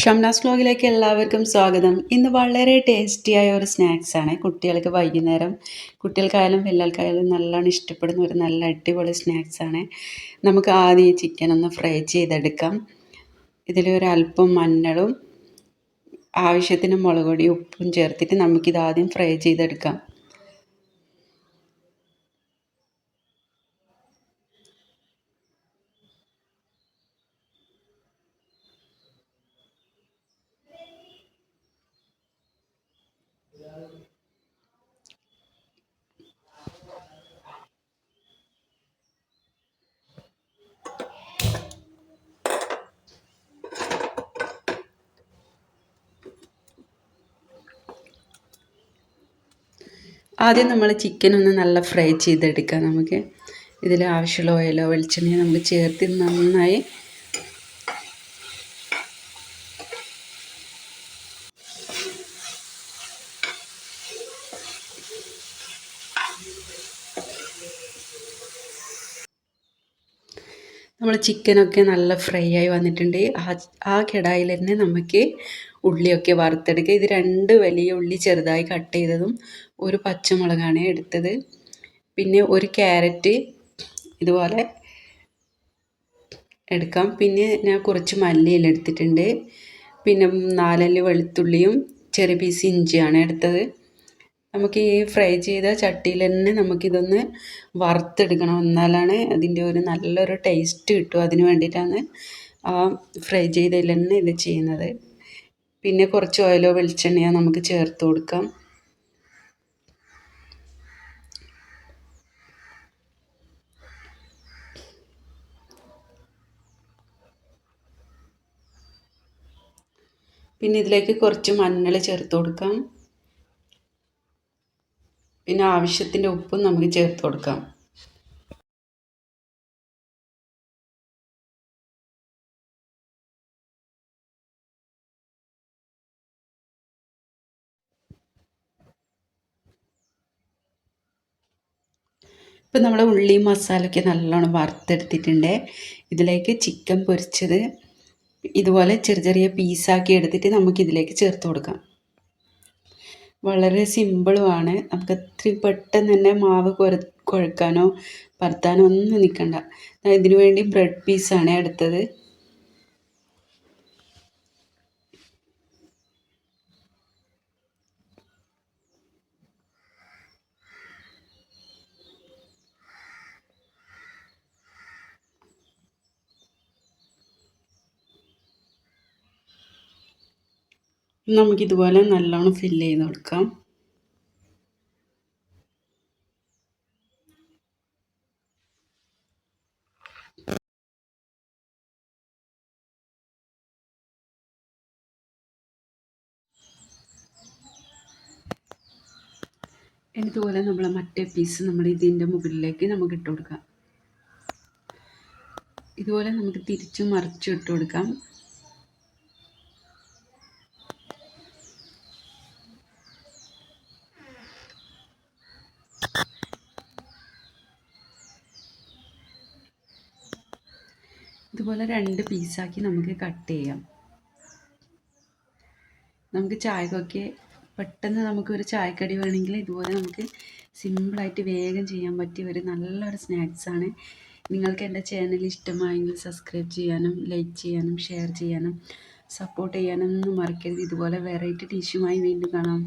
ഷംനാസ് വ്ലോഗിലേക്ക് എല്ലാവർക്കും സ്വാഗതം. ഇന്ന് വളരെ ടേസ്റ്റിയായ ഒരു സ്നാക്സാണ് കുട്ടികൾക്ക് വൈകുന്നേരം കുട്ടികൾക്കായാലും പിള്ളേർക്കായാലും നല്ലോണം ഇഷ്ടപ്പെടുന്ന ഒരു നല്ല അടിപൊളി സ്നാക്സാണ് നമുക്ക് ആദ്യം ചിക്കൻ ഒന്ന് ഫ്രൈ ചെയ്തെടുക്കാം. ഇതിൽ ഒരു അല്പം മഞ്ഞളും ആവശ്യത്തിന് മുളക് പൊടി ഉപ്പും ചേർത്തിട്ട് നമുക്കിത് ആദ്യം ഫ്രൈ ചെയ്തെടുക്കാം. ആദ്യം നമ്മൾ ചിക്കൻ ഒന്ന് നല്ല ഫ്രൈ ചെയ്തെടുക്കാം നമുക്ക്. ഇതിൽ ആവശ്യമുള്ള ഓയിലോ വെളിച്ചെണ്ണയോ നമുക്ക് ചേർത്ത് നന്നായി നമ്മൾ ചിക്കനൊക്കെ നല്ല ഫ്രൈ ആയി വന്നിട്ടുണ്ട്. ആ ആ കടായിൽ തന്നെ നമുക്ക് ഉള്ളിയൊക്കെ വറുത്തെടുക്കുക. ഇത് രണ്ട് വലിയ ഉള്ളി ചെറുതായി കട്ട് ചെയ്തതും ഒരു പച്ചമുളകാണ് എടുത്തത്. പിന്നെ ഒരു ക്യാരറ്റ് ഇതുപോലെ എടുക്കാം. പിന്നെ ഞാൻ കുറച്ച് മല്ലിയില എടുത്തിട്ടുണ്ട്. പിന്നെ നാലല്ലി വെളുത്തുള്ളിയും ചെറിയ പീസ് ഇഞ്ചിയാണ് എടുത്തത്. നമുക്ക് ഈ ഫ്രൈ ചെയ്ത ചട്ടിയിൽ തന്നെ നമുക്കിതൊന്ന് വറുത്തെടുക്കണം. എന്നാലാണ് അതിന്റെ ഒരു നല്ലൊരു ടേസ്റ്റ് കിട്ടും അതിന് വേണ്ടിയിട്ടാണ് ആ ഫ്രൈ ചെയ്തതിൽ തന്നെ ഇത് ചെയ്യുന്നത്. പിന്നെ കുറച്ച് ഓയിലോ വെളിച്ചെണ്ണയോ നമുക്ക് ചേർത്ത് കൊടുക്കാം. പിന്നെ ഇതിലേക്ക് കുറച്ച് മഞ്ഞൾ ചേർത്ത് കൊടുക്കാം. പിന്നെ ആവശ്യത്തിന്റെ ഉപ്പും നമുക്ക് ചേർത്ത് കൊടുക്കാം. ഇപ്പം നമ്മൾ ഉള്ളി മസാലയൊക്കെ നല്ലോണം വറുത്തെടുത്തിട്ടുണ്ട്. ഇതിലേക്ക് ചിക്കൻ പൊരിച്ചത് ഇതുപോലെ ചെറിയ ചെറിയ പീസാക്കി എടുത്തിട്ട് നമുക്കിതിലേക്ക് ചേർത്ത് കൊടുക്കാം. വളരെ സിമ്പിളുമാണ് നമുക്ക് അത്രയും പെട്ടെന്ന് തന്നെ മാവ് കുര കുഴക്കാനോ പരത്താനോ ഒന്നും നിൽക്കണ്ട ഇതിനു വേണ്ടി ബ്രെഡ് പീസാണ് എടുത്തത്. നമുക്കിതുപോലെ നല്ലോണം ഫില്ല് ചെയ്ത് കൊടുക്കാം. ഇതുപോലെ നമ്മൾ മറ്റേ പീസ് നമ്മൾ ഇതിന്റെ മുകളിലേക്ക് നമുക്ക് ഇട്ട് കൊടുക്കാം. ഇതുപോലെ നമുക്ക് തിരിച്ചും മറിച്ചും ഇട്ട് കൊടുക്കാം. ഇതുപോലെ രണ്ട് പീസാക്കി നമുക്ക് കട്ട് ചെയ്യാം. നമുക്ക് ചായക്കൊക്കെ പെട്ടെന്ന് നമുക്കൊരു ചായക്കടി വേണമെങ്കിൽ ഇതുപോലെ നമുക്ക് സിമ്പിളായിട്ട് വേഗം ചെയ്യാൻ പറ്റിയ ഒരു നല്ലൊരു സ്നാക്സാണ് നിങ്ങൾക്ക് എന്റെ ചാനൽ ഇഷ്ടമായെങ്കിൽ സബ്സ്ക്രൈബ് ചെയ്യാനും ലൈക്ക് ചെയ്യാനും ഷെയർ ചെയ്യാനും സപ്പോർട്ട് ചെയ്യാനൊന്നും മറക്കരുത്. ഇതുപോലെ വെറൈറ്റി ഡിഷുമായി വീണ്ടും കാണാം.